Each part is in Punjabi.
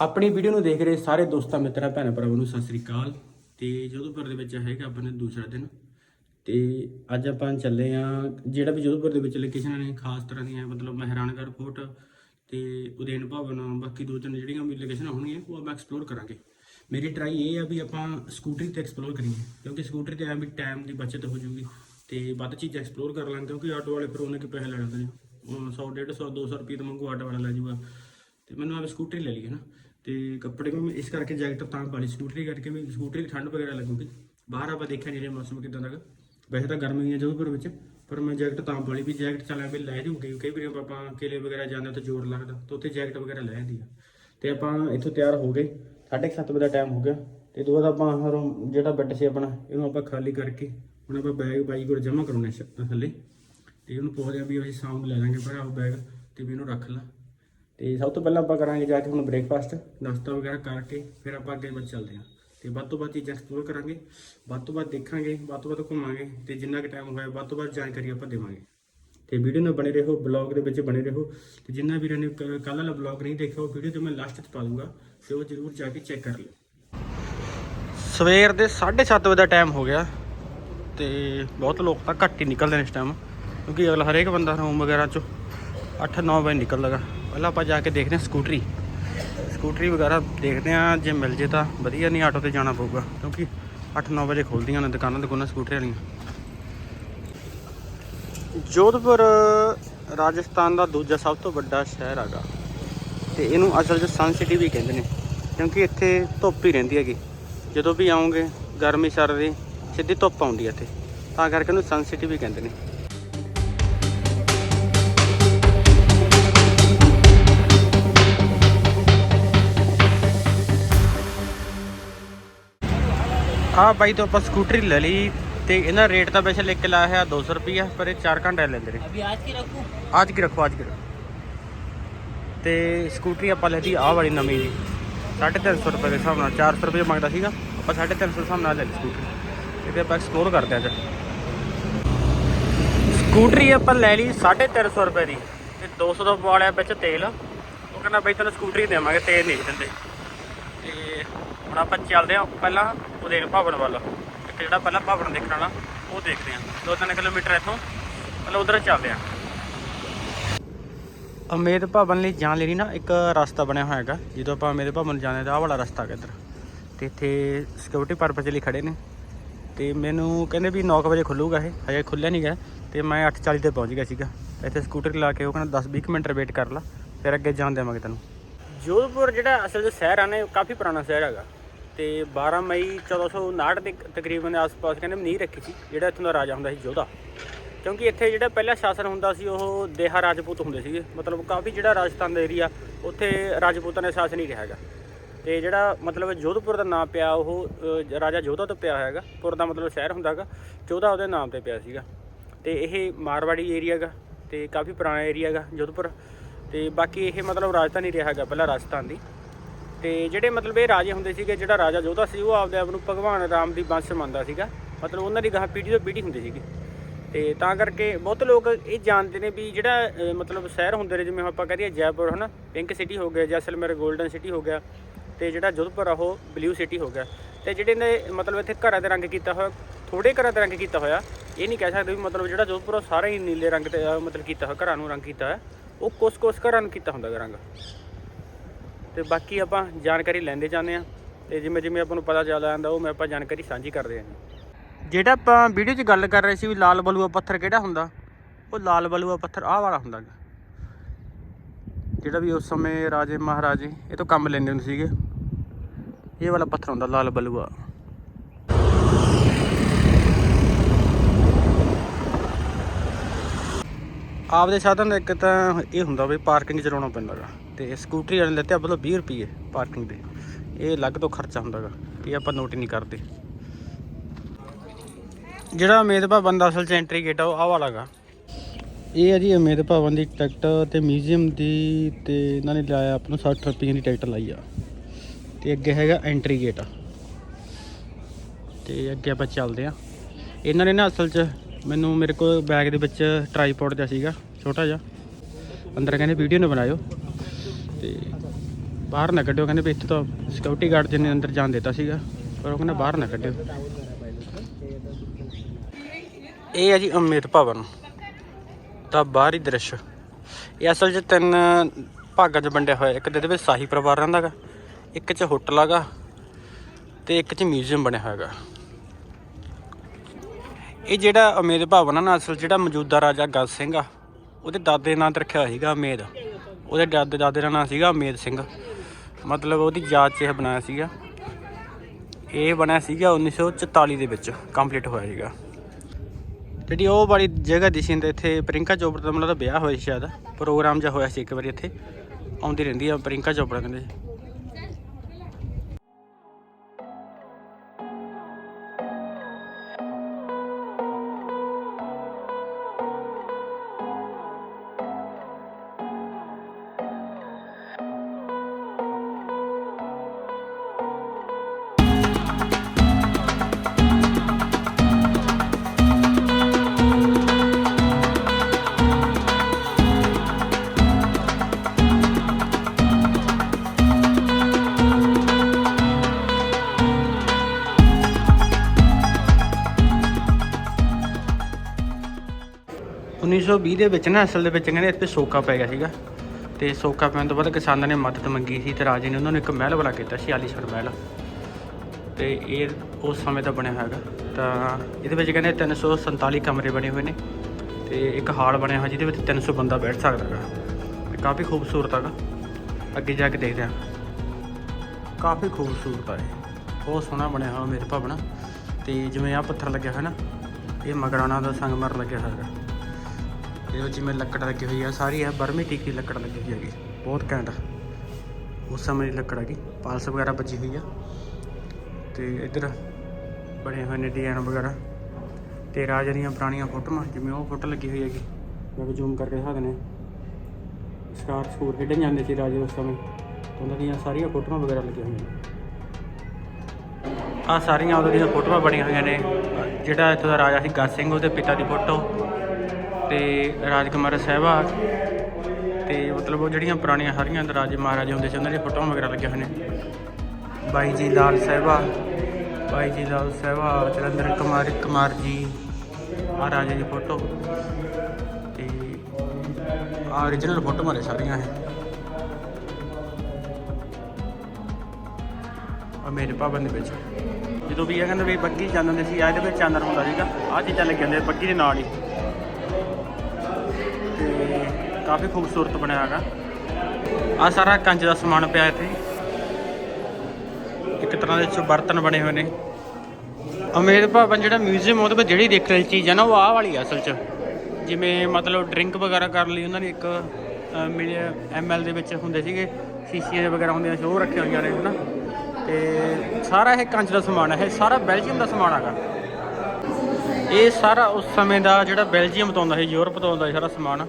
ਆਪਣੀ ਵੀਡੀਓ ਨੂੰ ਦੇਖ ਰਹੇ ਸਾਰੇ ਦੋਸਤਾਂ, ਮਿੱਤਰਾਂ, ਭੈਣਾਂ, ਭਰਾਵਾਂ ਨੂੰ ਸਤਿ ਸ੍ਰੀ ਅਕਾਲ। ਤੇ ਜੋਧਪੁਰ ਦੇ ਵਿੱਚ ਹੈਗਾ ਆਪਣੇ ਦੂਸਰਾ ਦਿਨ। ਤੇ ਅੱਜ ਆਪਾਂ ਚੱਲੇ ਆ ਜਿਹੜਾ ਵੀ ਜੋਧਪੁਰ ਦੇ ਵਿੱਚ ਲੋਕੇਸ਼ਨਾਂ ਨੇ, ਖਾਸ ਤਰ੍ਹਾਂ ਦੀਆਂ ਮਤਲਬ ਮਹਿਰਾਨਗੜ੍ਹ ਫੋਰਟ ਤੇ ਉਦੈਨ ਭਵਨ, ਬਾਕੀ ਦੋ ਤਿੰਨ ਜਿਹੜੀਆਂ ਵੀ ਲੋਕੇਸ਼ਨਾਂ ਹੋਣਗੀਆਂ, ਉਹ ਆਪਾਂ ਐਕਸਪਲੋਰ ਕਰਾਂਗੇ। ਮੇਰੀ ਟਰਾਈ ਇਹ ਆ ਵੀ ਆਪਾਂ ਸਕੂਟਰੀ ਤੇ ਐਕਸਪਲੋਰ ਕਰੀਏ, ਕਿਉਂਕਿ ਸਕੂਟਰੀ ਤੇ ਐਂ ਵੀ ਟਾਈਮ ਦੀ ਬਚਤ ਹੋ ਜੂਗੀ ਤੇ ਵੱਧ ਚੀਜ਼ਾਂ ਐਕਸਪਲੋਰ ਕਰ ਲਾਂਗੇ, ਕਿਉਂਕਿ ਆਟੋ ਵਾਲੇ ਫਿਰ ਉਹਨੇ ਕਿ ਪੈਸੇ ਲੈ ਲੈਂਦੇ ਨੇ। ਉਹ 100 150 200 ਰੁਪਏ ਤੋਂ ਮੰਗੂ ਆਟੋ ਵਾਲਾ ਲੈ ਜੂਗਾ। ਤੇ ਮੈਨੂੰ ਆਪ ਸਕੂਟਰੀ ਲੈ ਲਈ ਹੈ ਨਾ। ਤੇ ਕੱਪੜੇ ਵੀ ਮੈਂ ਇਸ ਕਰਕੇ ਜੈਕਟ ਤਾਂ ਪਾ ਲਈ ਸਕੂਟਰੀ ਕਰਕੇ ਵੀ ਸਕੂਟਰੀ 'ਚ ਠੰਡ ਵਗੈਰਾ ਲੱਗੂਗੀ ਬਾਹਰ ਆਪਾਂ ਦੇਖਿਆ ਨਹੀਂ ਰਿਹਾ ਮੌਸਮ ਕਿਦਾਂ ਦਾ ਵੈਸੇ ਤਾਂ ਗਰਮੀ ਹੈ ਜੋਧਪੁਰ ਵਿੱਚ, ਪਰ ਮੈਂ ਜੈਕਟ ਤਾਂ ਪਾ ਲਈ ਵੀ, ਜੈਕਟ ਚੱਲਿਆ ਵੀ ਲੈ ਜੂਗੀ ਕਈ ਵਾਰੀ ਆਪਾਂ ਕਿਲੇ ਵਗੈਰਾ ਜਾਂਦੇ ਤਾਂ ਜ਼ੋਰ ਲੱਗਦਾ, ਤਾਂ ਉੱਥੇ ਜੈਕਟ ਵਗੈਰਾ ਲੈ ਜਾਂਦੀ ਆ। ਤੇ ਆਪਾਂ ਇੱਥੋਂ ਤਿਆਰ ਹੋ ਗਏ। 7:30 ਵਜੇ ਦਾ ਟਾਈਮ ਹੋ ਗਿਆ। ਤੇ ਦੋ ਬਾਅਦ ਆਪਾਂ ਹਰੋਂ ਜਿਹੜਾ ਬੈੱਡ ਸੀ ਆਪਣਾ, ਇਹਨੂੰ ਆਪਾਂ ਖਾਲੀ ਕਰਕੇ ਹੁਣ ਆਪਾਂ ਬੈਗ ਬਾਈ ਕੋਲ ਜਮ੍ਹਾਂ ਕਰਾਉਣਾ ਥੱਲੇ। ਤੇ ਉਹਨੂੰ ਪੁੱਛਦੇ ਆ ਵੀ ਅਸੀਂ ਸ਼ਾਮ ਨੂੰ ਲੈ ਲਾਂਗੇ ਭਰਾ ਉਹ ਬੈਗ ਤੇ ਵੀ ਇਹਨੂੰ ਰੱਖ ਲਾ। ਤੇ ਸਭ ਤੋਂ ਪਹਿਲਾਂ ਆਪਾਂ ਕਰਾਂਗੇ ਜਾ ਕੇ ਹੁਣ ਬ੍ਰੇਕਫਾਸਟ ਨਾਸ਼ਤਾ ਵਗੈਰਾ ਕਰਕੇ ਫਿਰ ਆਪਾਂ ਅੱਗੇ ਵੱਲ ਚੱਲਦੇ ਹਾਂ। ਤੇ ਵੱਧ ਤੋਂ ਵੱਧ ਚੀਜ਼ਾਂ ਐਕਸਪਲੋਰ ਕਰਾਂਗੇ, ਵੱਧ ਤੋਂ ਵੱਧ ਦੇਖਾਂਗੇ, ਵੱਧ ਤੋਂ ਵੱਧ ਘੁੰਮਾਂਗੇ ਤੇ ਜਿੰਨਾ ਕੁ ਟਾਈਮ ਹੋਇਆ ਵੱਧ ਤੋਂ ਵੱਧ ਜਾਣਕਾਰੀ ਆਪਾਂ ਦੇਵਾਂਗੇ। ਤੇ ਵੀਡੀਓ ਨਾਲ ਬਣੇ ਰਹੋ ਬਲੌਗ ਦੇ ਵਿੱਚ ਬਣੇ ਰਹੋ। ਤੇ ਜਿੰਨਾ ਵੀਰਾਂ ਨੇ ਕੱਲ੍ਹ ਵਾਲਾ ਬਲੌਗ ਨਹੀਂ ਦੇਖਿਆ, ਉਹ ਵੀਡੀਓ ਤੇ ਮੈਂ ਲਾਸਟ 'ਚ ਪਾ ਦੂੰਗਾ, ਤੇ ਉਹ ਜ਼ਰੂਰ ਜਾ ਕੇ ਚੈੱਕ ਕਰ ਲਿਓ। ਸਵੇਰ ਦੇ 7:30 ਵਜੇ ਦਾ ਟਾਈਮ ਹੋ ਗਿਆ ਤੇ ਬਹੁਤ ਲੋਕ ਤਾਂ ਘੱਟ ਹੀ ਨਿਕਲਦੇ ਨੇ ਇਸ ਟਾਈਮ ਕਿਉਂਕਿ ਅਗਲਾ ਹਰੇਕ ਬੰਦਾ ਰੂਮ ਵਗੈਰਾ ਚੋਂ 8-9 ਵਜੇ ਨਿਕਲਦਾ ਨਿਕਲਦਾਗਾ ਪਹਿਲਾਂ ਆਪਾਂ ਜਾ ਕੇ ਦੇਖਦੇ ਹਾਂ ਸਕੂਟਰੀ। ਸਕੂਟਰੀ ਵਗੈਰਾ ਦੇਖਦੇ ਹਾਂ, ਜੇ ਮਿਲ ਜੇ ਤਾਂ ਵਧੀਆ, ਨਹੀਂ ਆਟੋ ਤੇ ਜਾਣਾ ਪਊਗਾ, ਕਿਉਂਕਿ 8-9 ਵਜੇ ਖੁੱਲਦੀਆਂ ਨੇ ਦੁਕਾਨਾਂ ਦੁਕਾਨਾਂ ਸਕੂਟਰੀ ਵਾਲੀਆਂ। ਜੋਧਪੁਰ, ਰਾਜਸਥਾਨ ਦਾ ਦੂਜਾ ਸਭ ਤੋਂ ਵੱਡਾ ਸ਼ਹਿਰ ਹੈਗਾ। ਤੇ ਇਹਨੂੰ ਅਸਲ 'ਚ ਸਨ ਸਿਟੀ ਵੀ ਕਹਿੰਦੇ ਨੇ, ਕਿਉਂਕਿ ਇੱਥੇ ਧੁੱਪ ਹੀ ਰਹਿੰਦੀ ਹੈਗੀ। ਜਦੋਂ ਵੀ ਆਉਂਗੇ, ਗਰਮੀ ਸਰਦੀ, ਸਿੱਧੀ ਧੁੱਪ ਆਉਂਦੀ ਹੈ ਇੱਥੇ। ਤਾਂ ਕਰਕੇ ਇਹਨੂੰ ਸਨ ਸਿਟੀ ਵੀ ਕਹਿੰਦੇ ਨੇ। ਆ ਬਾਈ ਤੋਂ ਆਪਾਂ ਸਕੂਟਰੀ ਲੈ ਲਈ ਤੇ ਇਹਨਾਂ ਰੇਟ ਤਾਂ ਵੈਸੇ ਲਿਖ ਕੇ ਲਾਇਆ ਹੈ 200 ਰੁਪਏ ਪਰ ਇਹ ਚਾਰ ਘੰਟੇ ਲੈਂਦੇ ਨੇ। ਅੱਜ ਕੀ ਰੱਖੂ? ਆਜ ਕੀ ਰੱਖੋ ਅੱਜ ਕੀ ਰੱਖੋ। ਤੇ ਸਕੂਟਰੀ ਆਪਾਂ ਲੈ ਲਈ ਆਹ ਵਾਲੀ ਨਵੀਂ ਜੀ। 350 ਰੁਪਏ ਦੇ ਹਿਸਾਬ ਨਾਲ 400 ਰੁਪਏ ਮੰਗਦਾ ਸੀਗਾ। ਆਪਾਂ 350 ਦੇ ਹਿਸਾਬ ਨਾਲ ਲੈ ਲਈ ਸਕੂਟਰੀ। ਇਹਦੇ ਆਪਾਂ ਸਕੋਰ ਕਰਦੇ ਅੱਜ। ਸਕੂਟਰੀ ਆਪਾਂ ਲੈ ਲਈ 350 ਰੁਪਏ ਦੀ। ਤੇ 200 ਦਾ ਪਵਾ ਲਿਆ ਵਿੱਚ ਤੇਲ। ਉਹ ਕਹਿੰਦਾ ਬਈ ਤੈਨੂੰ ਸਕੂਟਰੀ ਦੇਵਾਂਗੇ ਤੇਲ ਨਹੀਂ ਦਿੰਦੇ। ਤੇ ਹੁਣ ਆਪਾਂ ਚੱਲਦੇ ਹਾਂ ਪਹਿਲਾਂ ਉਦੇਨ ਭਵਨ ਵੱਲ। ਇੱਕ ਜਿਹੜਾ ਪਹਿਲਾਂ ਭਵਨ ਦੇਖਣ ਵਾਲਾ, ਉਹ ਦੇਖਦੇ ਹਾਂ। 2-3 ਕਿਲੋਮੀਟਰ ਇੱਥੋਂ ਪਹਿਲਾਂ ਉਧਰ ਚੱਲਦੇ ਹਾਂ। ਅਮੇਦ ਭਵਨ ਲਈ ਜਾਣ ਲਈ ਨਾ ਇੱਕ ਰਸਤਾ ਬਣਿਆ ਹੋਇਆ ਹੈਗਾ। ਜਦੋਂ ਆਪਾਂ ਅਮੇਦ ਭਵਨ ਜਾਂਦੇ ਤਾਂ ਆਹ ਵਾਲਾ ਰਸਤਾ ਹੈਗਾ ਇੱਧਰ। ਤੇ ਇੱਥੇ ਸਿਕਿਉਰਿਟੀ ਪਰਪਸ ਲਈ ਖੜੇ ਨੇ। ਤੇ ਮੈਨੂੰ ਕਹਿੰਦੇ ਵੀ 9 ਵਜੇ ਖੁੱਲੂਗਾ ਇਹ। ਹਜੇ ਖੁੱਲਿਆ ਨਹੀਂ ਗਿਆ ਤੇ ਮੈਂ 8:40 ਤੇ ਪਹੁੰਚ ਗਿਆ ਸੀਗਾ। ਇੱਥੇ ਸਕੂਟਰ ਲਾ ਕੇ ਉਹ ਕਹਿੰਦਾ 10-20 ਮਿੰਟ ਵੇਟ ਕਰ ਲਾ। ਫਿਰ ਅੱਗੇ ਜਾਣ ਦੇਵਾਂਗੇ ਤੈਨੂੰ। ਜੋਧਪੁਰ ਜਿਹੜਾ ਅਸਲ 'ਚ ਸ਼ਹਿਰ ਆ ਨਾ ਕਾਫੀ ਪੁਰਾਣਾ ਸ਼ਹਿਰ ਹੈਗਾ। ਤੇ 12 ਮਈ 1459 ਦੇ ਤਕਰੀਬਨ ਆਸ-ਪਾਸ ਕਹਿੰਦੇ ਨੀਂਹ ਰੱਖੀ ਸੀ, ਜਿਹੜਾ ਇੱਥੋਂ ਦਾ ਰਾਜਾ ਹੁੰਦਾ ਸੀ ਜੋਧਾ। ਕਿਉਂਕਿ ਇੱਥੇ ਜਿਹੜਾ ਪਹਿਲਾ ਸ਼ਾਸਨ ਹੁੰਦਾ ਸੀ, ਉਹ ਦੇਹਾ ਰਾਜਪੂਤ ਹੁੰਦੇ ਸੀਗੇ। ਮਤਲਬ ਕਾਫੀ ਜਿਹੜਾ ਰਾਜਸਥਾਨ ਦਾ ਏਰੀਆ ਉੱਥੇ ਰਾਜਪੂਤਾਂ ਨੇ ਸ਼ਾਸਨ ਹੀ ਰਿਹਾ ਹੈਗਾ। ਤੇ ਜਿਹੜਾ ਮਤਲਬ ਜੋਧਪੁਰ ਦਾ ਨਾਮ ਪਿਆ, ਉਹ ਰਾਜਾ ਜੋਧਾ ਤੋਂ ਪਿਆ ਹੈਗਾ। ਪੁਰ ਦਾ ਮਤਲਬ ਸ਼ਹਿਰ ਹੁੰਦਾ ਹੈਗਾ। ਜੋਧਾ ਉਹਦੇ ਨਾਮ ਤੇ ਪਿਆ ਸੀਗਾ। ਤੇ ਇਹ ਮਾਰਵਾੜੀ ਏਰੀਆ ਹੈਗਾ। ਤੇ ਕਾਫੀ ਪੁਰਾਣਾ ਏਰੀਆ ਹੈਗਾ ਜੋਧਪੁਰ। ਤੇ ਬਾਕੀ ਇਹ ਮਤਲਬ ਰਾਜਧਾਨੀ ਰਿਹਾ ਹੈਗਾ ਪਹਿਲਾਂ ਰਾਜਸਥਾਨ ਦੀ। ਤੇ ਜਿਹੜੇ ਮਤਲਬ ਇਹ ਰਾਜੇ ਹੁੰਦੇ ਸੀਗੇ, ਜਿਹੜਾ ਰਾਜਾ ਜੋਧਾ ਸੀ, ਉਹ ਆਪਦੇ ਆਪ ਨੂੰ ਭਗਵਾਨ ਰਾਮ ਦੀ ਬੰਸ਼ ਮੰਨਦਾ ਸੀਗਾ। ਮਤਲਬ ਉਹਨਾਂ ਦੀ ਗਾਹ ਪੀੜ੍ਹੀ ਤੋਂ ਪੀੜ੍ਹੀ ਹੁੰਦੀ ਸੀਗੀ। ਤੇ ਤਾਂ ਕਰਕੇ ਬਹੁਤ ਲੋਕ ਇਹ ਜਾਣਦੇ ਨੇ ਵੀ ਜਿਹੜਾ ਮਤਲਬ ਸ਼ਹਿਰ ਹੁੰਦੇ ਨੇ, ਜਿਵੇਂ ਆਪਾਂ ਕਹਦੇ ਜੈਪੁਰ, ਹਨਾ? ਪਿੰਕ ਸਿਟੀ ਹੋ ਗਿਆ ਜੈਸਲਮੇਰ 골ਡਨ ਸਿਟੀ ਹੋ ਗਿਆ, ਤੇ ਜਿਹੜਾ ਜੋਧਪੁਰ ਆ, ਉਹ ਬਲੂ ਸਿਟੀ ਹੋ ਗਿਆ। ਤੇ ਜਿਹੜੇ ਨੇ, ਮਤਲਬ ਇੱਥੇ ਘਰਾਂ ਦੇ ਰੰਗ ਕੀਤਾ ਹੋਇਆ ਥੋੜੇ ਘਰਾਂ ਦੇ ਰੰਗ ਕੀਤਾ ਹੋਇਆ, ਇਹ ਨਹੀਂ ਕਹਿ ਸਕਦੇ ਵੀ ਮਤਲਬ ਜਿਹੜਾ ਜੋਧਪੁਰ ਉਹ ਸਾਰੇ ਹੀ ਨੀਲੇ ਰੰਗ ਤੇ, ਮਤਲਬ ਕੀਤਾ ਹੋਇਆ, ਘਰਾਂ ਨੂੰ ਰੰਗ ਕੀਤਾ ਹੋਇਆ। ਉਹ ਕੁਸ ਕੁਸ ਘਰਾਂ ਨੂੰ ਕੀਤਾ ਹੁੰਦਾ ਕਰਾਂਗਾ ਰੰਗ। ਤੇ ਬਾਕੀ ਆਪਾਂ ਜਾਣਕਾਰੀ ਲੈਂਦੇ ਜਾਂਦੇ ਆ ਤੇ ਜਿਵੇਂ ਜਿਵੇਂ ਆਪਾਂ ਨੂੰ ਪਤਾ ਚੱਲਦਾ ਜਾਂਦਾ, ਉਹ ਮੈਂ ਆਪਾਂ ਜਾਣਕਾਰੀ ਸਾਂਝੀ ਕਰਦੇ ਆਂ ਜਿਹੜਾ ਆਪਾਂ ਵੀਡੀਓ 'ਚ ਗੱਲ ਕਰ ਰਹੇ ਸੀ ਵੀ ਲਾਲ ਬਲੂਆ ਪੱਥਰ ਕਿਹੜਾ ਹੁੰਦਾ, ਉਹ ਲਾਲ ਬਲੂਆ ਪੱਥਰ ਆਹ ਵਾਲਾ ਹੁੰਦਾ ਗਾ। ਜਿਹੜਾ ਵੀ ਉਸ ਸਮੇਂ ਰਾਜੇ ਮਹਾਰਾਜੇ, ਇਹ ਤੋਂ ਕੰਮ ਲੈਂਦੇ ਹੁੰਦੇ ਸੀਗੇ। ਇਹ ਵਾਲਾ ਪੱਥਰ ਹੁੰਦਾ ਲਾਲ ਬਲੂਆ। ਆਪਦੇ ਸਾਧਨ ਇੱਕ ਤਾਂ ਇਹ ਹੁੰਦਾ ਵੀ ਪਾਰਕਿੰਗ ਚ ਲਾਉਣਾ ਪੈਂਦਾ ਗਾ ਤੇ ਸਕੂਟਰੀ ਵਾਲੇ ਲੈਤੇ ਆਪਾਂ ਤੋਂ 20 ਰੁਪਏ ਪਾਰਕਿੰਗ ਦੇ। ਇਹ ਅਲੱਗ ਤੋਂ ਖਰਚਾ ਹੁੰਦਾ ਗਾ ਇਹ ਆਪਾਂ ਨੋਟ ਹੀ ਨਹੀਂ ਕਰਦੇ। ਜਿਹੜਾ ਅਮੇਦ ਭਵਨ ਦਾ ਅਸਲ ਚ ਐਂਟਰੀ ਗੇਟ ਆ ਉਹ ਆਹ ਵਾਲਾ ਗਾ ਇਹ ਹੈ ਜੀ ਅਮੇਦ ਭਵਨ ਦੀ ਟਿਕਟ ਤੇ ਮਿਊਜ਼ੀਅਮ ਦੀ ਤੇ ਇਹਨਾਂ ਨੇ ਲਾਇਆ ਆਪਾਂ ਨੂੰ 60 ਰੁਪਏ ਦੀ ਟਿਕਟ ਲਾਈ ਆ। ਤੇ ਅੱਗੇ ਹੈਗਾ ਐਂਟਰੀ ਗੇਟ ਤੇ ਅੱਗੇ ਆਪਾਂ ਚੱਲਦੇ ਆ। ਇਹਨਾਂ ਨੇ ਨਾ ਅਸਲ 'ਚ ਮੈਨੂੰ ਮੇਰੇ ਕੋਲ ਬੈਗ ਦੇ ਵਿੱਚ ਟਰਾਈਪੋਡ ਜਿਹਾ ਸੀਗਾ, ਛੋਟਾ ਜਿਹਾ। ਅੰਦਰ ਕਹਿੰਦੇ ਵੀਡੀਓ ਨਾ ਬਣਾਇਓ। ਤੇ ਬਾਹਰ ਨਾ ਕੱਢਿਓ, ਕਹਿੰਦੇ ਵੀ ਇੱਥੇ ਤਾਂ ਸਿਕਿਉਰਿਟੀ ਗਾਰਡ ਜਿੰਨੇ ਅੰਦਰ ਜਾਣ ਦਿੱਤਾ ਸੀਗਾ, ਪਰ ਉਹ ਕਹਿੰਦਾ ਬਾਹਰ ਨਾ ਕੱਢਿਓ। ਇਹ ਹੈ ਜੀ ਅਮਿਤ ਭਵਨ ਦਾ ਬਾਹਰੀ ਦ੍ਰਿਸ਼। ਇਹ ਅਸਲ 'ਚ ਤਿੰਨ ਭਾਗਾਂ 'ਚ ਵੰਡਿਆ ਹੋਇਆ, ਇੱਕ ਦੇ ਵਿੱਚ ਸ਼ਾਹੀ ਪਰਿਵਾਰ ਰਹਿੰਦਾ ਗਾ, ਇੱਕ 'ਚ ਹੋਟਲ ਹੈਗਾ, ਤੇ ਇੱਕ 'ਚ ਮਿਊਜ਼ੀਅਮ ਬਣਿਆ ਹੋਇਆ ਹੈਗਾ ਇਹ ਜਿਹੜਾ ਅਮੇਦ ਭਵਨ ਆ ਨਾ ਅਸਲ ਜਿਹੜਾ ਮੌਜੂਦਾ ਰਾਜਾ ਗੱਜ ਸਿੰਘ ਆ, ਉਹਦੇ ਦਾਦੇ ਨਾਂ ਤੇ ਰੱਖਿਆ ਹੋਇਆ ਸੀਗਾ ਅਮੇਦ ਉਹਦੇ ਦਾਦੇ ਦਾਦੇ ਦਾ ਨਾਂ ਸੀਗਾ ਅਮੇਦ ਸਿੰਘ। ਮਤਲਬ ਉਹਦੀ ਯਾਦ 'ਚ ਇਹ ਬਣਾਇਆ ਸੀਗਾ। ਇਹ ਬਣਿਆ ਸੀਗਾ 1944 ਦੇ ਵਿੱਚ ਕੰਪਲੀਟ ਹੋਇਆ ਸੀਗਾ। ਜਿਹੜੀ ਉਹ ਵਾਲੀ ਜਗ੍ਹਾ ਦਿਸੀ ਤੇ ਇੱਥੇ ਪ੍ਰਿੰਕਾ ਚੋਪੜਾ ਦਾ ਮਤਲਬ ਵਿਆਹ ਹੋਇਆ ਸੀ ਸ਼ਾਇਦ। ਪ੍ਰੋਗਰਾਮ ਜਿਹਾ ਹੋਇਆ ਸੀ ਇੱਕ ਵਾਰੀ ਇੱਥੇ। ਆਉਂਦੀ ਰਹਿੰਦੀ ਆ ਪ੍ਰਿੰਕਾ ਚੋਪੜਾ ਕਹਿੰਦੇ। ਉੱਨੀ ਸੌ ਵੀਹ ਦੇ ਵਿੱਚ ਨਾ ਅਸਲ ਦੇ ਵਿੱਚ ਕਹਿੰਦੇ ਇੱਥੇ ਸੋਕਾ ਪੈ ਗਿਆ ਸੀਗਾ ਤੇ ਸੋਕਾ ਪੈਣ ਤੋਂ ਬਾਅਦ ਕਿਸਾਨਾਂ ਨੇ ਮਦਦ ਮੰਗੀ ਸੀ ਤੇ ਰਾਜੇ ਨੇ ਉਹਨਾਂ ਨੂੰ ਇੱਕ ਮਹਿਲ ਬਣਾ ਕੀਤਾ ਸੀ, ਆਲੀਸ਼ਾਨ ਮਹਿਲ। ਤੇ ਇਹ ਉਸ ਸਮੇਂ ਦਾ ਬਣਿਆ ਹੋਇਆ ਹੈਗਾ। ਤਾਂ ਇਹਦੇ ਵਿੱਚ ਕਹਿੰਦੇ 347 ਕਮਰੇ ਬਣੇ ਹੋਏ ਨੇ ਤੇ ਇੱਕ ਹਾਲ ਬਣਿਆ ਹੋਇਆ ਜਿਹਦੇ ਵਿੱਚ 300 ਬੰਦਾ ਬੈਠ ਸਕਦਾ ਹੈਗਾ। ਤੇ ਕਾਫੀ ਖੂਬਸੂਰਤ ਹੈਗਾ। ਅੱਗੇ ਜਾ ਕੇ ਦੇਖਦੇ ਹਾਂ। ਕਾਫੀ ਖੂਬਸੂਰਤ ਹੈ ਇਹ। ਬਹੁਤ ਸੋਹਣਾ ਬਣਿਆ ਹੋਇਆ ਮੇਰੇ ਭਵਨ। ਤੇ ਜਿਵੇਂ ਆ ਪੱਥਰ ਲੱਗਿਆ ਹੋਇਆ ਨਾ, ਇਹ ਮਗਰਾਣਾ ਦਾ ਸੰਗਮਰ ਲੱਗਿਆ ਹੋਇਆ ਹੈਗਾ। ਇਹਦੇ ਵਿੱਚ ਜਿਵੇਂ ਲੱਕੜ ਲੱਗੀ ਹੋਈ ਆ, ਸਾਰੀ ਆ ਬਰਮੀ ਟੀਕ ਦੀ ਲੱਕੜ ਲੱਗੀ ਹੋਈ ਹੈਗੀ, ਬਹੁਤ ਘੈਂਟ ਉਸ ਸਮੇਂ ਦੀ ਲੱਕੜ ਹੈਗੀ, ਪਾਲਸ ਵਗੈਰਾ ਵੱਜੀ ਹੋਈ ਆ। ਤੇ ਇੱਧਰ ਬਣੇ ਹੋਏ ਨੇ ਡਿਜ਼ਾਈਨ ਵਗੈਰਾ। ਤੇ ਰਾਜਾ ਦੀਆਂ ਪੁਰਾਣੀਆਂ ਫੋਟੋਆਂ, ਜਿਵੇਂ ਉਹ ਫੋਟੋ ਲੱਗੀ ਹੋਈ ਹੈਗੀ, ਮੈਂ ਵੀ ਜ਼ੂਮ ਕਰਕੇ ਦਿਖਾ ਦਿੰਦੇ ਸਟਾਰ ਸਕੂਰ ਖੇਡਣ ਜਾਂਦੇ ਸੀ ਰਾਜੇ ਉਸ ਸਮੇਂ ਉਹਨਾਂ ਦੀਆਂ ਸਾਰੀਆਂ ਫੋਟੋਆਂ ਵਗੈਰਾ ਲੱਗੀਆਂ ਹੋਈਆਂ ਨੇ। ਆ ਸਾਰੀਆਂ ਉਹਦੀਆਂ ਦੀਆਂ ਫੋਟੋਆਂ ਬਣੀਆਂ ਹੋਈਆਂ ਨੇ, ਜਿਹੜਾ ਇੱਥੋਂ ਦਾ ਰਾਜਾ ਸੀ ਗੱਜ ਸਿੰਘ ਉਹਦੇ ਪਿਤਾ ਦੀ ਫੋਟੋ। ਤੇ ਰਾਜਕੁਮਾਰ ਸਾਹਿਬਾ ਤੇ ਮਤਲਬ ਉਹ ਜਿਹੜੀਆਂ ਪੁਰਾਣੀਆਂ ਸਾਰੀਆਂ ਰਾਜੇ ਮਹਾਰਾਜੇ ਹੁੰਦੇ ਸੀ, ਉਹਨਾਂ ਦੀਆਂ ਫੋਟੋਆਂ ਵਗੈਰਾ ਲੱਗੀਆਂ ਹੋਈਆਂ ਨੇ। ਬਾਈ ਜੀ ਲਾਲ ਸਾਹਿਬਾ, ਬਾਈ ਜੀ ਲਾਲ ਸਾਹਿਬਾ ਚਰਿੰਦਰ ਕੁਮਾਰ ਕੁਮਾਰ ਜੀ ਮਹਾਰਾਜੇ ਦੀ ਫੋਟੋ। ਤੇ ਆ origignal ਫੋਟੋ ਮਾਰੇ ਸਾਰੀਆਂ ਇਹ। ਆ ਮੇਰੇ ਭਵਨ ਦੇ ਵਿੱਚ। ਜਦੋਂ ਵੀ ਇਹ ਕਹਿੰਦੇ ਵੀ ਬੱਗੀ ਜਾਂਦੇ ਹੁੰਦੇ ਸੀ ਆ ਇਹਦੇ ਵਿੱਚ ਚਾਨਣ ਹੁੰਦਾ ਸੀਗਾ। ਆ ਚੀਜ਼ਾਂ ਲੱਗੀਆਂ ਹੁੰਦੀਆਂ ਬੱਗੀ ਦੇ ਨਾਲ ਹੀ। ਤੇ ਕਾਫੀ ਖੂਬਸੂਰਤ ਬਣਿਆ ਹੈਗਾ। ਆ ਸਾਰਾ ਕੰਚ ਦਾ ਸਮਾਨ ਪਿਆ ਇੱਥੇ। ਇੱਕ ਤਰ੍ਹਾਂ ਦੇ ਚ ਬਰਤਨ ਬਣੇ ਹੋਏ ਨੇ। ਅਮੇਰ ਭਵਨ ਜਿਹੜਾ ਮਿਊਜ਼ੀਅਮ ਉਹਦੇ ਵਿੱਚ ਜਿਹੜੀ ਦੇਖਣ ਵਾਲੀ ਚੀਜ਼ ਹੈ ਨਾ, ਉਹ ਆਹ ਵਾਲੀ ਆ ਅਸਲ 'ਚ। ਜਿਵੇਂ ਮਤਲਬ ਡਰਿੰਕ ਵਗੈਰਾ ਕਰਨ ਲਈ, ਉਹਨਾਂ ਨੇ ਇੱਕ ਐਮਐਲ ਦੇ ਵਿੱਚ ਹੁੰਦੇ ਸੀਗੇ। ਸ਼ੀਸ਼ੀਆਂ ਵਗੈਰਾ ਹੁੰਦੀਆਂ ਸੀ, ਉਹ ਰੱਖੀਆਂ ਹੋਈਆਂ ਨੇ, ਹਨਾ। ਤੇ ਸਾਰਾ ਇਹ ਕੰਚ ਦਾ ਸਮਾਨ ਹੈ ਇਹ ਸਾਰਾ ਬੈਲਜੀਅਮ ਦਾ ਸਮਾਨ ਹੈਗਾ। ਇਹ ਸਾਰਾ ਉਸ ਸਮੇਂ ਦਾ ਜਿਹੜਾ ਬੈਲਜੀਅਮ ਤੋਂ ਆਉਂਦਾ ਸੀ, ਯੂਰਪ ਤੋਂ ਆਉਂਦਾ ਸੀ ਸਾਰਾ ਸਮਾਨ,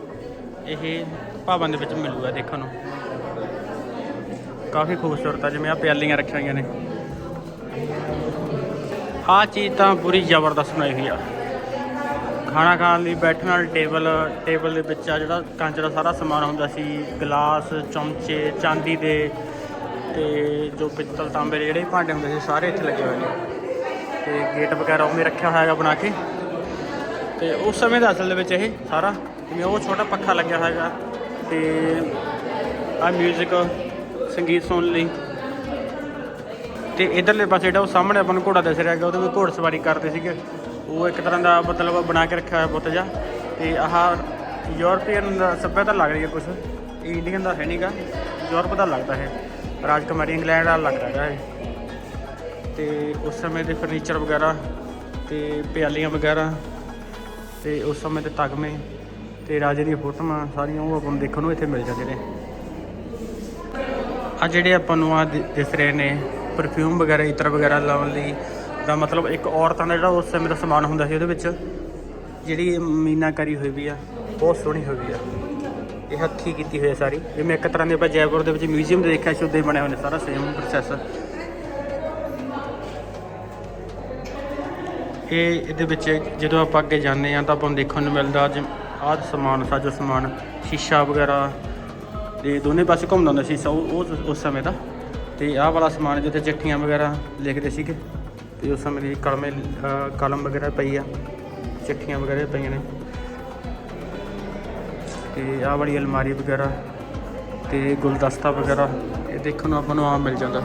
ਇਹ ਭਵਨ ਦੇ ਵਿੱਚ ਮਿਲੂਗਾ ਦੇਖਣ ਨੂੰ। ਕਾਫੀ ਖੂਬਸੂਰਤ ਆ, ਜਿਵੇਂ ਆ ਪਿਆਲੀਆਂ ਰੱਖੀਆਂ ਹੋਈਆਂ ਨੇ। ਆਹ ਚੀਜ਼ ਤਾਂ ਪੂਰੀ ਜ਼ਬਰਦਸਤ ਬਣਾਈ ਹੋਈ ਆ। ਖਾਣਾ ਖਾਣ ਲਈ ਬੈਠਣ ਵਾਲਾ ਟੇਬਲ ਟੇਬਲ ਦੇ ਵਿੱਚ ਆ ਜਿਹੜਾ ਕੰਚ ਦਾ ਸਾਰਾ ਸਮਾਨ ਹੁੰਦਾ ਸੀ, ਗਲਾਸ, ਚਮਚੇ, ਚਾਂਦੀ ਦੇ ਤੇ ਜੋ ਪਿੱਤਲ ਤਾਂਬੇ ਦੇ ਜਿਹੜੇ ਭਾਂਡੇ ਹੁੰਦੇ ਸੀ, ਸਾਰੇ ਇੱਥੇ ਲੱਗੇ ਹੋਏ ਨੇ। ਤੇ ਗੇਟ ਵਗੈਰਾ ਉਵੇਂ ਰੱਖਿਆ ਹੋਇਆ ਹੈਗਾ ਬਣਾ ਕੇ। ਤੇ ਉਸ ਸਮੇਂ ਦਾ ਅਸਲ ਦੇ ਵਿੱਚ ਇਹ ਸਾਰਾ, ਜਿਵੇਂ ਉਹ ਛੋਟਾ ਪੱਖਾ ਲੱਗਿਆ ਹੋਇਆ ਤੇ ਆ 뮤직 ਸੰਗੀਤ ਸੁਣਨ ਲਈ। ਤੇ ਇਧਰਲੇ ਪਾਸੇ ਜਿਹੜਾ ਉਹ ਸਾਹਮਣੇ ਆਪਾਂ ਨੂੰ ਘੋੜਾ ਦਿਸ ਰਿਹਾ ਹੈਗਾ, ਉਹਦੇ ਵਿੱਚ ਘੋੜ ਸਵਾਰੀ ਕਰਦੇ ਸੀਗੇ। ਉਹ ਇੱਕ ਤਰ੍ਹਾਂ ਦਾ ਮਤਲਬ ਬਣਾ ਕੇ ਰੱਖਿਆ ਹੋਇਆ ਬੁੱਤ ਜਿਹਾ। ਤੇ ਆਹ ਯੂਰਪੀਅਨ ਦਾ ਸੱਭਿਅਤਾ ਲੱਗ ਰਹੀ ਹੈ ਕੁਝ ਇਹ ਇੰਡੀਅਨ ਦਾ ਹੈ ਨਹੀਂਗਾ ਯੂਰਪ ਦਾ ਲੱਗਦਾ ਹੈ ਰਾਜਕੁਮਾਰੀ ਇੰਗਲੈਂਡ ਦਾ ਲੱਗਦਾ ਹੈਗਾ ਇਹ। ਤੇ ਉਸ ਸਮੇਂ ਦੇ ਫਰਨੀਚਰ ਵਗੈਰਾ ਤੇ ਪਿਆਲੀਆਂ ਵਗੈਰਾ ਤੇ ਉਸ ਸਮੇਂ ਦੇ ਤਗਮੇ ਤੇ ਰਾਜੇ ਦੀਆਂ ਫੋਟੋਆਂ ਸਾਰੀਆਂ ਉਹ ਆਪਾਂ ਨੂੰ ਦੇਖਣ ਨੂੰ ਇੱਥੇ ਮਿਲ ਜਾਂਦੇ ਨੇ। ਆ ਜਿਹੜੇ ਆਪਾਂ ਨੂੰ ਆ ਦਿਸ ਰਹੇ ਨੇ ਪਰਫਿਊਮ ਵਗੈਰਾ, ਇਤਰ ਵਗੈਰਾ ਲਾਉਣ ਲਈ ਦਾ ਮਤਲਬ ਇੱਕ ਔਰਤਾਂ ਦਾ ਜਿਹੜਾ ਉਸ ਸਮੇਂ ਦਾ ਸਮਾਨ ਹੁੰਦਾ ਸੀ ਉਹਦੇ ਵਿੱਚ ਜਿਹੜੀ ਮੀਨਾਕਾਰੀ ਹੋਈ ਵੀ ਆ, ਬਹੁਤ ਸੋਹਣੀ ਹੋਈ ਵੀ ਆ। ਇਹ ਹੱਥੀ ਕੀਤੀ ਹੋਈ ਆ ਸਾਰੀ। ਜਿਵੇਂ ਇੱਕ ਤਰ੍ਹਾਂ ਦੇ ਆਪਾਂ ਜੈਪੁਰ ਦੇ ਵਿੱਚ ਮਿਊਜ਼ੀਅਮ ਦੇਖਿਆ ਸੀ, ਉੱਦਾਂ ਹੀ ਬਣਿਆ ਹੋਇਆ ਸਾਰਾ ਸੇਮ ਪ੍ਰੋਸੈਸ ਇਹ ਇਹਦੇ ਵਿੱਚ ਜਦੋਂ ਆਪਾਂ ਅੱਗੇ ਜਾਂਦੇ ਆ ਤਾਂ ਆਪਾਂ ਨੂੰ ਦੇਖਣ ਨੂੰ ਮਿਲਦਾ ਜਿਵੇਂ ਆਹ ਸਮਾਨ, ਸਾਜੋ ਸਮਾਨ, ਸ਼ੀਸ਼ਾ ਵਗੈਰਾ ਤੇ ਦੋਨੇ ਪਾਸੇ ਘੁੰਮਦਾ ਹੁੰਦਾ ਸ਼ੀਸ਼ਾ ਸੋ ਉਹ ਉਸ ਸਮੇਂ ਦਾ। ਤੇ ਆਹ ਵਾਲਾ ਸਮਾਨ ਜਿੱਥੇ ਚਿੱਠੀਆਂ ਵਗੈਰਾ ਲਿਖਦੇ ਸੀਗੇ, ਤੇ ਉਸ ਸਮੇਂ ਦੀ ਕਲਮੇ ਕਲਮ ਵਗੈਰਾ ਪਈ ਆ, ਚਿੱਠੀਆਂ ਵਗੈਰਾ ਪਈਆਂ ਨੇ। ਤੇ ਆਹ ਵਾਲੀ ਅਲਮਾਰੀ ਵਗੈਰਾ ਤੇ ਗੁਲਦਸਤਾ ਵਗੈਰਾ, ਇਹ ਦੇਖਣ ਨੂੰ ਆਪਾਂ ਨੂੰ ਆਮ ਮਿਲ ਜਾਂਦਾ।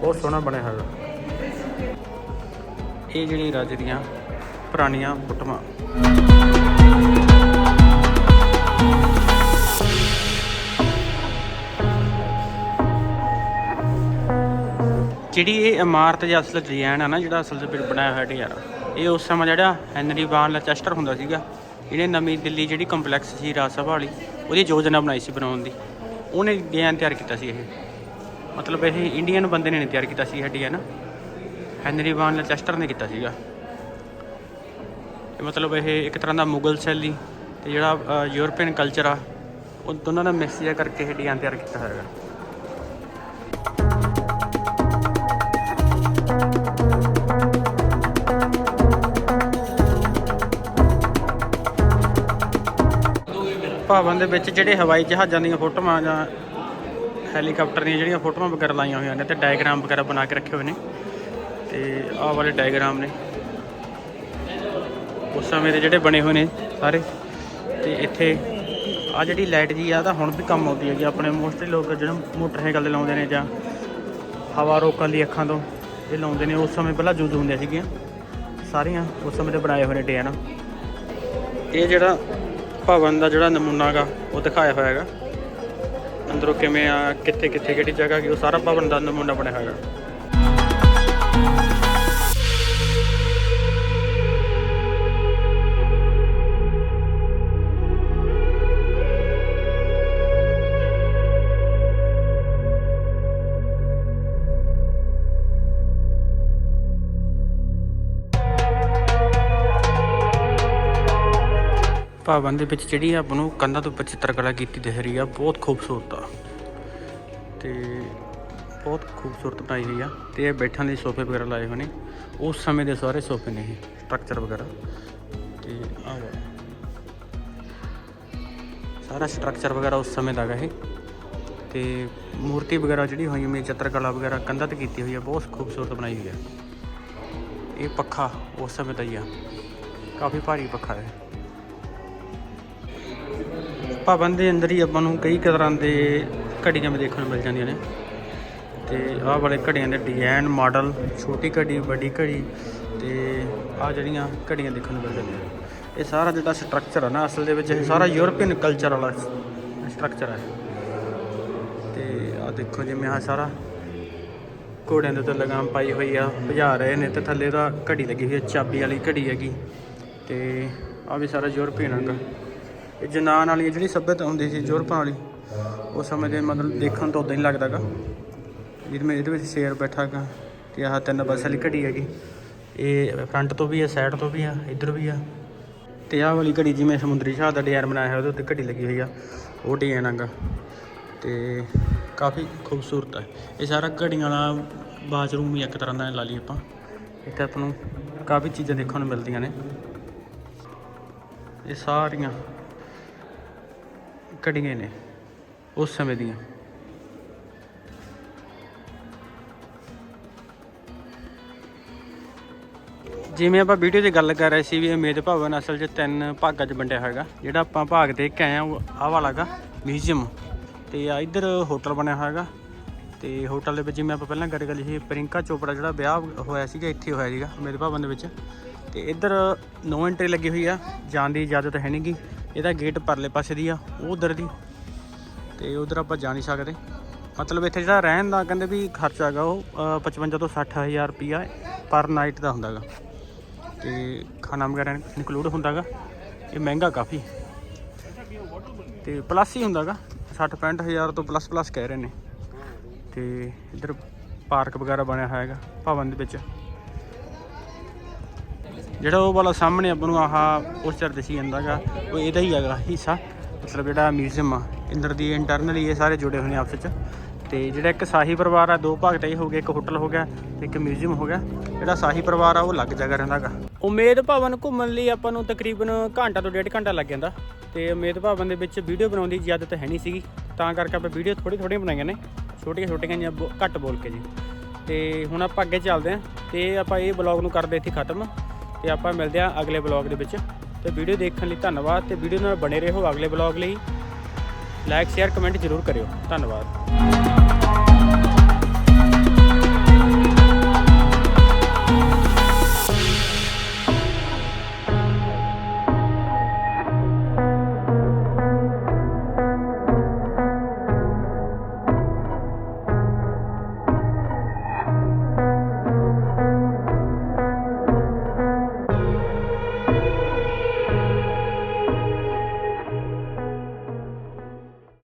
ਬਹੁਤ ਸੋਹਣਾ ਬਣਿਆ ਹੈਗਾ ਇਹ ਜਿਹੜੀ ਰਾਜ ਦੀਆਂ ਪੁਰਾਣੀਆਂ ਫੋਟੋਆਂ। ਜਿਹੜੀ ਇਹ ਇਮਾਰਤ ਜਾਂ ਅਸਲ ਡਿਜ਼ਾਈਨ ਆ ਨਾ, ਜਿਹੜਾ ਅਸਲ ਦੇ ਵਿੱਚ ਬਣਾਇਆ ਹੋਇਆ ਢਿਆਰਾ ਇਹ ਉਸ ਸਮੇਂ ਜਿਹੜਾ ਹੈਨਰੀ ਵਾਨ ਲੈਚੈਸਟਰ ਹੁੰਦਾ ਸੀਗਾ। ਇਹਨੇ ਨਵੀਂ ਦਿੱਲੀ ਜਿਹੜੀ ਕੰਪਲੈਕਸ ਸੀ ਰਾਜ ਸਭਾ ਵਾਲੀ, ਉਹਦੀ ਯੋਜਨਾ ਬਣਾਈ ਸੀ ਬਣਾਉਣ ਦੀ। ਉਹਨੇ ਡਿਜ਼ਾਈਨ ਤਿਆਰ ਕੀਤਾ ਸੀ ਇਹ। ਮਤਲਬ ਇਹ ਇੰਡੀਅਨ ਬੰਦੇ ਨੇ ਤਿਆਰ ਕੀਤਾ ਸੀ ਇਹ ਡਿਜ਼ਾਈਨ। ਹੈਨਰੀ ਵਾਨ ਲੈਚੈਸਟਰ ਨੇ ਕੀਤਾ ਸੀਗਾ। ਇਹ ਮਤਲਬ ਇਹ ਇੱਕ ਤਰ੍ਹਾਂ ਦਾ ਮੁਗਲ ਸ਼ੈਲੀ ਤੇ ਜਿਹੜਾ ਯੂਰਪੀਅਨ ਕਲਚਰ ਆ, ਉਹ ਦੋਨਾਂ ਦਾ ਮਿਕਸ ਜਿਹਾ ਕਰਕੇ ਇਹ ਡਿਜ਼ਾਈਨ ਤਿਆਰ ਕੀਤਾ ਹੋਇਆ ਹੈਗਾ। ਭਵਨ ਦੇ ਵਿੱਚ ਜਿਹੜੇ ਹਵਾਈ ਜਹਾਜ਼ਾਂ ਦੀਆਂ ਫੋਟੋਆਂ ਜਾਂ ਹੈਲੀਕਾਪਟਰ ਦੀਆਂ ਜਿਹੜੀਆਂ ਫੋਟੋਆਂ ਵਗੈਰਾ ਲਾਈਆਂ ਹੋਈਆਂ ਨੇ ਤੇ ਡਾਇਗ੍ਰਾਮ ਵਗੈਰਾ ਬਣਾ ਕੇ ਰੱਖੇ ਹੋਏ ਨੇ ਤੇ ਆਹ ਵਾਲੇ ਡਾਇਗਰਾਮ ਨੇ। ਉਸ ਸਮੇਂ ਦੇ ਜਿਹੜੇ ਬਣੇ ਹੋਏ ਨੇ ਸਾਰੇ। ਤੇ ਇੱਥੇ ਆ ਜਿਹੜੀ ਲਾਈਟ ਜੀ ਆ ਤਾਂ ਹੁਣ ਵੀ ਕੰਮ ਆਉਂਦੀ ਹੈਗੀ। ਆਪਣੇ ਮੋਸਟਲੀ ਲੋਕ ਜਿਹੜਾ ਮੋਟਰਸਾਈਕਲ ਤੇ ਲਾਉਂਦੇ ਨੇ ਜਾਂ ਹਵਾ ਰੋਕਣ ਲਈ ਅੱਖਾਂ ਤੋਂ ਇਹ ਲਾਉਂਦੇ ਨੇ। ਉਸ ਸਮੇਂ ਪਹਿਲਾਂ ਯੂਜ਼ ਹੁੰਦੀਆਂ ਸੀਗੀਆਂ। ਸਾਰੀਆਂ ਉਸ ਸਮੇਂ ਦੇ ਬਣਾਏ ਹੋਏ ਨੇ ਡਿਜ਼ਾਈਨ ਇਹ ਜਿਹੜਾ ਭਵਨ ਦਾ ਜਿਹੜਾ ਨਮੂਨਾ ਹੈਗਾ, ਉਹ ਦਿਖਾਇਆ ਹੋਇਆ ਹੈਗਾ। ਅੰਦਰੋਂ ਕਿਵੇਂ ਆ ਕਿੱਥੇ ਕਿੱਥੇ ਕਿਹੜੀ ਜਗ੍ਹਾ ਕੀ ਉਹ ਸਾਰਾ ਭਵਨ ਦਾ ਨਮੂਨਾ ਬਣਿਆ ਹੋਇਆ ਹੈਗਾ। ਭਵਨ ਦੇ ਵਿੱਚ ਜਿਹੜੀ ਆਪਾਂ ਨੂੰ ਕੰਧਾਂ ਤੋਂ ਉੱਪਰ ਚਿੱਤਰਕਲਾ ਕੀਤੀ ਦਿਖ ਰਹੀ ਆ, ਬਹੁਤ ਖੂਬਸੂਰਤ ਆ। ਤੇ ਬਹੁਤ ਖੂਬਸੂਰਤ ਬਣਾਈ ਹੋਈ ਆ ਤੇ ਇਹ ਬੈਠਣ ਲਈ ਸੋਫੇ ਵਗੈਰਾ ਲਾਏ ਹੋਏ ਨੇ। ਉਸ ਸਮੇਂ ਦੇ ਸਾਰੇ ਸੋਫੇ ਨੇ ਇਹ ਸਟਰਕਚਰ ਵਗੈਰਾ। ਤੇ ਆਹ ਵਾ। ਸਾਰਾ ਸਟਰਕਚਰ ਵਗੈਰਾ ਉਸ ਸਮੇਂ ਦਾ ਹੈਗਾ ਇਹ। ਤੇ ਮੂਰਤੀ ਵਗੈਰਾ ਜਿਹੜੀ ਹੋਈ ਮੇ ਚਿੱਤਰਕਲਾ ਵਗੈਰਾ ਕੰਧਾਂ ਤੇ ਕੀਤੀ ਹੋਈ ਆ, ਬਹੁਤ ਖੂਬਸੂਰਤ ਬਣਾਈ ਹੋਈ ਆ। ਇਹ ਪੱਖਾ ਉਸ ਸਮੇਂ ਦਾ ਹੀ ਆ। ਕਾਫੀ ਭਾਰੀ ਪੱਖਾ ਹੈ। ਭਵਨ ਦੇ ਅੰਦਰ ਹੀ ਆਪਾਂ ਨੂੰ ਕਈ ਤਰ੍ਹਾਂ ਦੇ ਘੜੀਆਂ ਵੀ ਦੇਖਣ ਨੂੰ ਮਿਲ ਜਾਂਦੀਆਂ ਨੇ। ਤੇ ਆਹ ਵਾਲੇ ਘੜੀਆਂ ਦੇ ਡਿਜ਼ਾਈਨ ਮਾਡਲ ਛੋਟੀ ਘੜੀ, ਵੱਡੀ ਘੜੀ ਤੇ ਆਹ ਜਿਹੜੀਆਂ ਘੜੀਆਂ ਦੇਖਣ ਨੂੰ ਮਿਲ ਜਾਂਦੀਆਂ। ਨੇ ਇਹ ਸਾਰਾ ਜਿਹੜਾ ਸਟਰਕਚਰ ਹੈ ਨਾ, ਅਸਲ ਦੇ ਵਿੱਚ ਇਹ ਸਾਰਾ ਯੂਰਪੀਅਨ ਕਲਚਰ ਵਾਲਾ ਸਟਰਕਚਰ ਹੈ ਤੇ ਆਹ ਦੇਖੋ ਜਿਵੇਂ ਆਹ ਸਾਰਾ ਘੋੜਿਆਂ ਦੇ ਉੱਤੇ ਲਗਾਮ ਪਾਈ ਹੋਈ ਆ, ਭਜਾ ਰਹੇ ਨੇ ਤੇ ਥੱਲੇ ਦਾ ਘੜੀ ਲੱਗੀ ਹੋਈ ਹੈ ਚਾਬੀ ਵਾਲੀ ਘੜੀ ਹੈਗੀ। ਤੇ ਆਹ ਵੀ ਸਾਰਾ ਯੂਰਪੀਅਨ ਹੈਗਾ ਇਹ ਜਨਾਨ ਵਾਲੀ ਜਿਹੜੀ ਸੱਭਿਅਤਾ ਹੁੰਦੀ ਸੀ, ਯੂਰਪਾਂ ਵਾਲੀ ਉਸ ਸਮੇਂ ਦੇ ਮਤਲਬ ਦੇਖਣ ਤੋਂ ਉਦਾਂ ਹੀ ਲੱਗਦਾਗਾ ਜਿਹਦੇ ਵਿੱਚ ਇਹਦੇ ਵਿੱਚ ਸ਼ੇਰ ਬੈਠਾ ਹੈਗਾ ਤੇ ਆਹ ਤਿੰਨ ਬੱਸ ਵਾਲੀ ਘੜੀ ਹੈਗੀ। ਇਹ ਫਰੰਟ ਤੋਂ ਵੀ ਆ ਸਾਈਡ ਤੋਂ ਵੀ ਆ, ਇੱਧਰ ਵੀ ਆ। ਤੇ ਆਹ ਵਾਲੀ ਘੜੀ ਜਿਵੇਂ ਸਮੁੰਦਰੀ ਸ਼ਾਹ ਦਾ ਡਿਜ਼ਾਈਨ ਬਣਾਇਆ ਹੋਇਆ, ਉਹਦੇ ਉੱਤੇ ਘੜੀ ਲੱਗੀ ਹੋਈ ਆ। ਉਹ ਡਿਜ਼ਾਈਨ ਹੈਗਾ। ਤੇ ਕਾਫੀ ਖੂਬਸੂਰਤ ਹੈ ਇਹ ਸਾਰਾ ਘੜੀਆਂ ਵਾਲਾ ਬਾਥਰੂਮ ਹੀ ਇੱਕ ਤਰ੍ਹਾਂ ਦਾ ਲਾ ਲਈ ਆਪਾਂ। ਇੱਥੇ ਆਪਾਂ ਨੂੰ ਕਾਫੀ ਚੀਜ਼ਾਂ ਦੇਖਣ ਨੂੰ ਮਿਲਦੀਆਂ ਨੇ। ਇਹ ਸਾਰੀਆਂ ਘੜੀਆਂ ਨੇ, ਉਸ ਸਮੇਂ ਦੀਆਂ। ਜਿਵੇਂ ਆਪਾਂ ਵੀਡੀਓ 'ਚ ਗੱਲ ਕਰ ਰਹੇ ਸੀ ਵੀ ਅਮੇਦ ਭਵਨ ਅਸਲ 'ਚ ਤਿੰਨ ਭਾਗਾਂ 'ਚ ਵੰਡਿਆ ਹੈਗਾ ਜਿਹੜਾ ਆਪਾਂ ਭਾਗ ਦੇਖ ਕੇ ਆਏ ਆ ਉਹ ਆਹ ਵਾਲਾ ਗਾ ਮਿਊਜ਼ੀਅਮ ਤੇ ਆ ਇੱਧਰ ਹੋਟਲ ਬਣਿਆ ਹੋਇਆ ਹੈਗਾ ਤੇ ਹੋਟਲ ਦੇ ਵਿੱਚ ਜਿਵੇਂ ਆਪਾਂ ਪਹਿਲਾਂ ਗੱਲ ਕਰੀ ਸੀ ਪ੍ਰਿੰਕਾ ਚੋਪੜਾ ਜਿਹੜਾ ਵਿਆਹ ਹੋਇਆ ਸੀਗਾ ਇੱਥੇ ਹੋਇਆ ਸੀਗਾ ਅਮੇਦ ਭਵਨ ਦੇ ਵਿੱਚ। ਤੇ ਇੱਧਰ ਨੋ ਐਂਟਰੀ ਲੱਗੀ ਹੋਈ ਆ ਜਾਣ ਦੀ ਇਜਾਜ਼ਤ ਹੈ ਨਹੀਂਗੀ ਇਹਦਾ ਗੇਟ ਪਰਲੇ ਪਾਸੇ ਦੀ ਆ ਉਹ ਉਧਰ ਦੀ। ਤੇ ਉਧਰ ਆਪਾਂ ਜਾ ਨਹੀਂ ਸਕਦੇ। ਮਤਲਬ ਇੱਥੇ ਜਿਹੜਾ ਰਹਿਣ ਦਾ ਕਹਿੰਦੇ ਵੀ ਖਰਚਾ ਹੈਗਾ ਉਹ ਅ, 55 ਤੋਂ 60 ਹਜ਼ਾਰ ਰੁਪਿਆ ਪਰ ਨਾਈਟ ਦਾ ਹੁੰਦਾਗਾ। ਤੇ ਖਾਣਾ ਵਗੈਰਾ ਇਨਕਲੂਡ ਹੁੰਦਾਗਾ। ਇਹ ਮਹਿੰਗਾ ਕਾਫੀ। ਤੇ ਪਲੱਸ ਹੀ ਹੁੰਦਾਗਾ। 60 65 ਹਜ਼ਾਰ ਤੋਂ ਪਲੱਸ ਪਲੱਸ ਕਹਿ ਰਹੇ ਨੇ। ਤੇ ਇੱਧਰ ਪਾਰਕ ਵਗੈਰਾ ਬਣਿਆ ਹੋਇਆ ਹੈਗਾ, ਭਵਨ ਦੇ ਵਿੱਚ। ਜਿਹੜਾ ਉਹ ਵਾਲਾ ਸਾਹਮਣੇ ਆਪਾਂ ਨੂੰ ਆਹ ਪੋਸਟਰ ਦਿਸੀ ਜਾਂਦਾਗਾ, ਉਹ ਇਹਦਾ ਹੀ ਹੈਗਾ ਹਿੱਸਾ। ਮਤਲਬ ਜਿਹੜਾ ਮਿਊਜ਼ੀਅਮ ਆ। ਇੰਦਰ ਦੀ ਇੰਟਰਨਲੀ ਇਹ ਸਾਰੇ ਜੁੜੇ ਹੋਏ ਨੇ ਆਪਸ ਵਿੱਚ। ਤੇ ਜਿਹੜਾ ਇੱਕ ਸਾਹੀ ਪਰਿਵਾਰ ਆ, ਦੋ ਭਾਗ ਤੇ ਹੋ ਗਏ ਇੱਕ ਹੋਟਲ ਹੋ ਗਿਆ ਤੇ ਇੱਕ ਮਿਊਜ਼ੀਅਮ ਹੋ ਗਿਆ। ਜਿਹੜਾ ਸਾਹੀ ਪਰਿਵਾਰ ਆ, ਉਹ ਅਲੱਗ ਜਗ੍ਹਾ ਰਹਿੰਦਾਗਾ ਉਮੀਦ ਭਵਨ ਘੁੰਮਣ ਲਈ ਆਪਾਂ ਨੂੰ ਤਕਰੀਬਨ ਘੰਟਾ ਤੋਂ ਡੇਢ ਘੰਟਾ ਲੱਗ ਜਾਂਦਾ। ਤੇ ਉਮੀਦ ਭਵਨ ਦੇ ਵਿੱਚ ਵੀਡੀਓ ਬਣਾਉਣ ਦੀ ਇਜਾਜ਼ਤ ਹੈ ਨਹੀਂ ਸੀਗੀ। ਤਾਂ ਕਰਕੇ ਆਪਾਂ ਵੀਡੀਓ ਥੋੜੀ ਥੋੜ੍ਹੀਆਂ ਬਣਾਈਆਂ ਨੇ। ਛੋਟੀਆਂ ਛੋਟੀਆਂ ਜਿਹੀਆਂ ਬੋ- ਘੱਟ ਬੋਲ ਕੇ ਜੀ। ਤੇ ਹੁਣ ਆਪਾਂ ਅੱਗੇ ਚੱਲਦੇ ਹਾਂ। ਤੇ ਆਪਾਂ ਇਹ ਬਲੌਗ ਨੂੰ ਕਰਦੇ ਇੱਥੇ ਖਤਮ। ਤੇ ਆਪਾਂ ਮਿਲਦੇ ਹਾਂ ਅਗਲੇ ਬਲੌਗ ਦੇ ਵਿੱਚ। ਤੇ ਵੀਡੀਓ ਦੇਖਣ ਲਈ ਧੰਨਵਾਦ। ਤੇ ਵੀਡੀਓ ਨਾਲ ਬਣੇ ਰਹੋ ਅਗਲੇ ਬਲੌਗ ਲਈ। ਲਾਈਕ ਸ਼ੇਅਰ ਕਮੈਂਟ ਜ਼ਰੂਰ ਕਰਿਓ। ਧੰਨਵਾਦ।